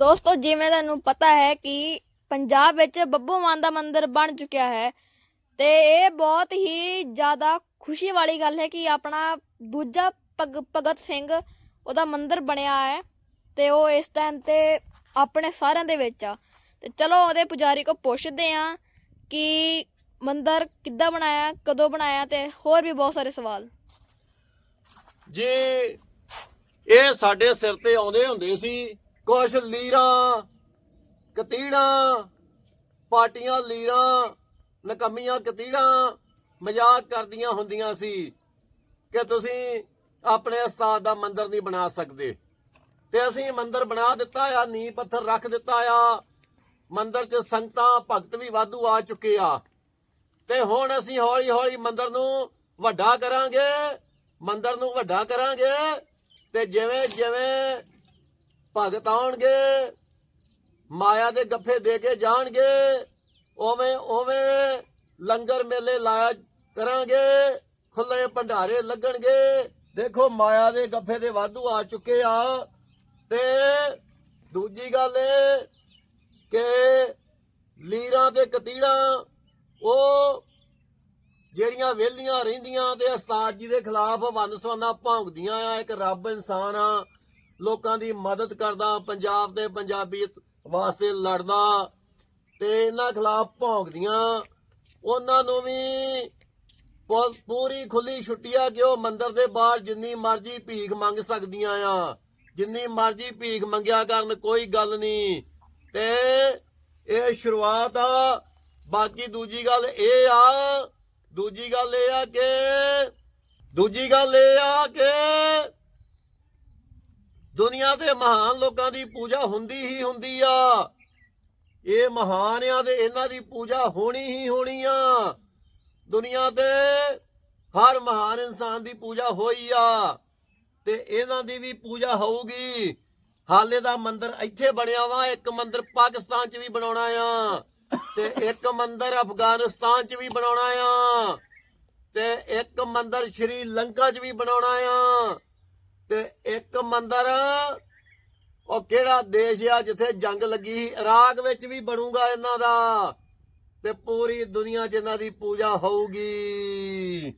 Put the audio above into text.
ਦੋਸਤੋ, ਜਿਵੇਂ ਤੁਹਾਨੂੰ ਪਤਾ ਹੈ ਕਿ ਪੰਜਾਬ ਵਿੱਚ ਬੱਬੂ ਮਾਨ ਦਾ ਮੰਦਿਰ ਬਣ ਚੁੱਕਿਆ ਹੈ ਤੇ ਇਹ ਬਹੁਤ ਹੀ ਜ਼ਿਆਦਾ ਖੁਸ਼ੀ ਵਾਲੀ ਗੱਲ ਹੈ ਕਿ ਆਪਣਾ ਦੂਜਾ ਭਗਤ ਸਿੰਘ ਉਹਦਾ ਮੰਦਿਰ ਬਣਿਆ ਹੈ ਤੇ ਉਹ ਇਸ ਟਾਈਮ ਤੇ ਆਪਣੇ ਸਾਰਿਆਂ ਦੇ ਵਿੱਚ ਆ। ਤੇ ਚਲੋ, ਉਹਦੇ ਪੁਜਾਰੀ ਕੋ ਪੁੱਛਦੇ ਆ ਕਿ ਮੰਦਿਰ ਕਿੱਦਾਂ ਬਣਾਇਆ, ਕਦੋਂ ਬਣਾਇਆ ਤੇ ਹੋਰ ਵੀ ਬਹੁਤ ਸਾਰੇ ਸਵਾਲ। ਜੀ, ਇਹ ਸਾਡੇ ਸਿਰ ਤੇ ਆਉਂਦੇ ਹੁੰਦੇ ਸੀ ਕੁਛ ਲੀਰਾਂ, ਕਤੀੜਾਂ ਪਾਟੀਆਂ ਲੀਰਾਂ, ਨਕਮੀਆਂ ਕਤੀੜਾਂ ਮਜ਼ਾਕ ਕਰਦੀਆਂ ਹੁੰਦੀਆਂ ਸੀ ਕਿ ਤੁਸੀਂ ਆਪਣੇ ਉਸਤਾਦ ਦਾ ਮੰਦਰ ਨਹੀਂ ਬਣਾ ਸਕਦੇ। ਤੇ ਅਸੀਂ ਮੰਦਰ ਬਣਾ ਦਿੱਤਾ ਆ, ਨੀਂਹ ਪੱਥਰ ਰੱਖ ਦਿੱਤਾ ਆ। ਮੰਦਰ 'ਚ ਸੰਗਤਾਂ, ਭਗਤ ਵੀ ਵਾਧੂ ਆ ਚੁੱਕੇ ਆ। ਤੇ ਹੁਣ ਅਸੀਂ ਹੌਲੀ ਹੌਲੀ ਮੰਦਰ ਨੂੰ ਵੱਡਾ ਕਰਾਂਗੇ, ਮੰਦਰ ਨੂੰ ਵੱਡਾ ਕਰਾਂਗੇ ਤੇ ਜਿਵੇਂ ਜਿਵੇਂ ਭਗਤ ਆਉਣਗੇ, ਮਾਇਆ ਦੇ ਗੱਫੇ ਦੇ ਕੇ ਜਾਣਗੇ ਓਵੇਂ ਓਵੇਂ ਲੰਗਰ ਮੇਲੇ ਲਾਇਆ ਕਰਾਂਗੇ ਖੁੱਲੇ ਭੰਡਾਰੇ ਲੱਗਣਗੇ। ਦੇਖੋ, ਮਾਇਆ ਦੇ ਗੱਫੇ ਦੇ ਵਾਧੂ ਆ ਚੁੱਕੇ ਆ ਤੇ ਦੂਜੀ ਗੱਲ ਇਹ ਕਿ ਲੀਰਾਂ ਤੇ ਕਤੀੜਾਂ, ਉਹ ਜਿਹੜੀਆਂ ਵਿਹਲੀਆਂ ਰਹਿੰਦੀਆਂ ਤੇ ਉਸਤਾਦ ਜੀ ਦੇ ਖਿਲਾਫ ਵਨਸਵਨਾ ਭੌਂਕਦੀਆਂ ਆ, ਇੱਕ ਰੱਬ ਇਨਸਾਨ ਆ ਲੋਕਾਂ ਦੀ ਮਦਦ ਕਰਦਾ, ਪੰਜਾਬ ਤੇ ਪੰਜਾਬੀਅਤ ਵਾਸਤੇ ਲੜਦਾ ਤੇ ਇਹਨਾਂ ਖਿਲਾਫ ਭੌਂਕਦੀਆਂ ਉਹਨਾਂ ਨੂੰ ਵੀ ਪੂਰੀ ਖੁੱਲੀ ਛੁੱਟੀ ਆ ਕਿ ਉਹ ਮੰਦਿਰ ਦੇ ਬਾਹਰ ਜਿੰਨੀ ਮਰਜ਼ੀ ਭੀਖ ਮੰਗ ਸਕਦੀਆਂ ਆ। ਜਿੰਨੀ ਮਰਜ਼ੀ ਭੀਖ ਮੰਗਿਆ ਕਰਨ, ਕੋਈ ਗੱਲ ਨਹੀਂ। ਤੇ ਇਹ ਸ਼ੁਰੂਆਤ ਆ। ਬਾਕੀ ਦੂਜੀ ਗੱਲ ਇਹ ਆ। ਦੂਜੀ ਗੱਲ ਇਹ ਆ ਕਿ, ਦੂਜੀ ਗੱਲ ਇਹ ਆ ਕਿ ਦੁਨੀਆ ਦੇ ਮਹਾਨ ਲੋਕਾਂ ਦੀ ਪੂਜਾ ਹੁੰਦੀ ਹੀ ਹੁੰਦੀ ਆ। ਇਹ ਮਹਾਨ ਆ ਤੇ ਇਹਨਾਂ ਦੀ ਪੂਜਾ ਹੋਣੀ ਹੀ ਹੋਣੀ ਆ। ਦੁਨੀਆ ਤੇ ਹਰ ਮਹਾਨ ਇਨਸਾਨ ਦੀ ਪੂਜਾ ਹੋਈ ਆ ਤੇ ਇਹਨਾਂ ਦੀ ਵੀ ਪੂਜਾ ਹੋਊਗੀ। ਹਾਲੇ ਦਾ ਮੰਦਿਰ ਇੱਥੇ ਬਣਿਆ ਵਾ, ਇੱਕ ਮੰਦਿਰ ਪਾਕਿਸਤਾਨ 'ਚ ਵੀ ਬਣਾਉਣਾ ਆ ਤੇ ਇੱਕ ਮੰਦਿਰ ਅਫਗਾਨਿਸਤਾਨ 'ਚ ਵੀ ਬਣਾਉਣਾ ਆ ਤੇ ਇੱਕ ਮੰਦਿਰ ਸ਼੍ਰੀ ਲੰਕਾ 'ਚ ਵੀ ਬਣਾਉਣਾ ਆ। ਤੇ ਇੱਕ ਮੰਦਿਰ, ਉਹ ਕਿਹੜਾ ਦੇਸ਼ ਆ ਜਿੱਥੇ ਜੰਗ ਲੱਗੀ ਸੀ? ਇਰਾਕ ਵਿੱਚ ਵੀ ਬਣੂਗਾ ਇਹਨਾਂ ਦਾ ਤੇ ਪੂਰੀ ਦੁਨੀਆ 'ਚ ਇਹਨਾਂ ਦੀ ਪੂਜਾ ਹੋਊਗੀ।